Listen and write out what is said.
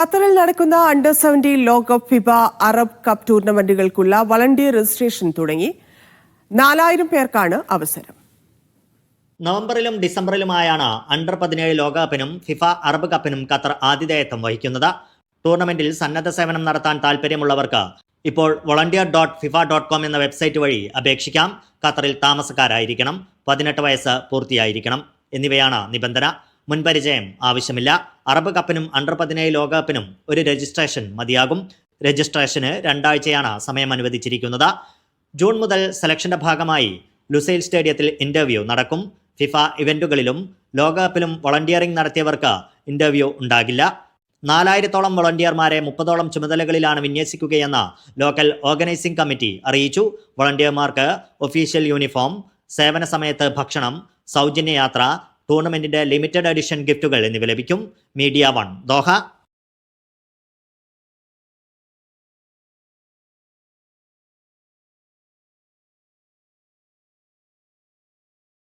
ഖത്തറിൽ നടക്കുന്ന under seventeen ലോകകപ്പ് ഫിബ അറബ് കപ്പ് ടൂർണമെന്റുകൾക്കുള്ള വളണ്ടിയർ രജിസ്ട്രേഷൻ തുടങ്ങി. നാലായിരം പേർക്കാണ് അവസരം. നവംബറിലും ഡിസംബറിലുമായാണ് അണ്ടർ പതിനേഴ് ലോകകപ്പിനും ഫിഫ അറബ് കപ്പിനും ഖത്തർ ആതിഥേയത്വം വഹിക്കുന്നത്. ടൂർണമെന്റിൽ സന്നദ്ധ സേവനം നടത്താൻ താല്പര്യമുള്ളവർക്ക് ഇപ്പോൾ volunteer dot FIFA dot com എന്ന വെബ്സൈറ്റ് വഴി അപേക്ഷിക്കാം. ഖത്തറിൽ താമസക്കാരായിരിക്കണം പതിനെട്ട് വയസ്സ് പൂർത്തിയായിരിക്കണം എന്നിവയാണ് നിബന്ധന. മുൻപരിചയം ആവശ്യമില്ല. അറബ് കപ്പിനും അണ്ടർ പതിനേഴ് ലോകകപ്പിനും ഒരു രജിസ്ട്രേഷൻ മതിയാകും. രജിസ്ട്രേഷന് രണ്ടാഴ്ചയാണ് സമയം അനുവദിച്ചിരിക്കുന്നത് ജൂൺ മുതൽ സെലക്ഷന്റെ ഭാഗമായി ലുസൈൽ സ്റ്റേഡിയത്തിൽ ഇന്റർവ്യൂ നടക്കും. ഫിഫ ഇവന്റുകളിലും ലോകകപ്പിലും വളണ്ടിയറിംഗ് നടത്തിയവർക്ക് ഇന്റർവ്യൂ ഉണ്ടാകില്ല. നാലായിരത്തോളം വളണ്ടിയർമാരെ മുപ്പതോളം ചുമതലകളിലാണ് വിന്യസിക്കുകയെന്ന് ലോക്കൽ ഓർഗനൈസിംഗ് കമ്മിറ്റി അറിയിച്ചു. വളണ്ടിയർമാർക്ക് ഒഫീഷ്യൽ യൂണിഫോം സേവന സമയത്ത് ഭക്ഷണം സൗജന്യ യാത്ര ടൂർണമെന്റിന്റെ ലിമിറ്റഡ് എഡിഷൻ ഗിഫ്റ്റുകൾ എന്നിവ ലഭിക്കും. Media One Doha.